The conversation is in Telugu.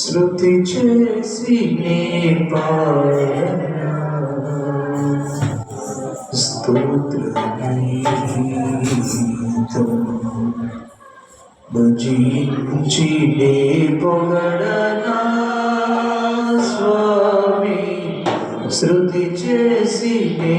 శృతి చేసి నే పాడన స్తోత్రగీతం భజించి నే పొగడనా స్వామి. శృతి చేసి నే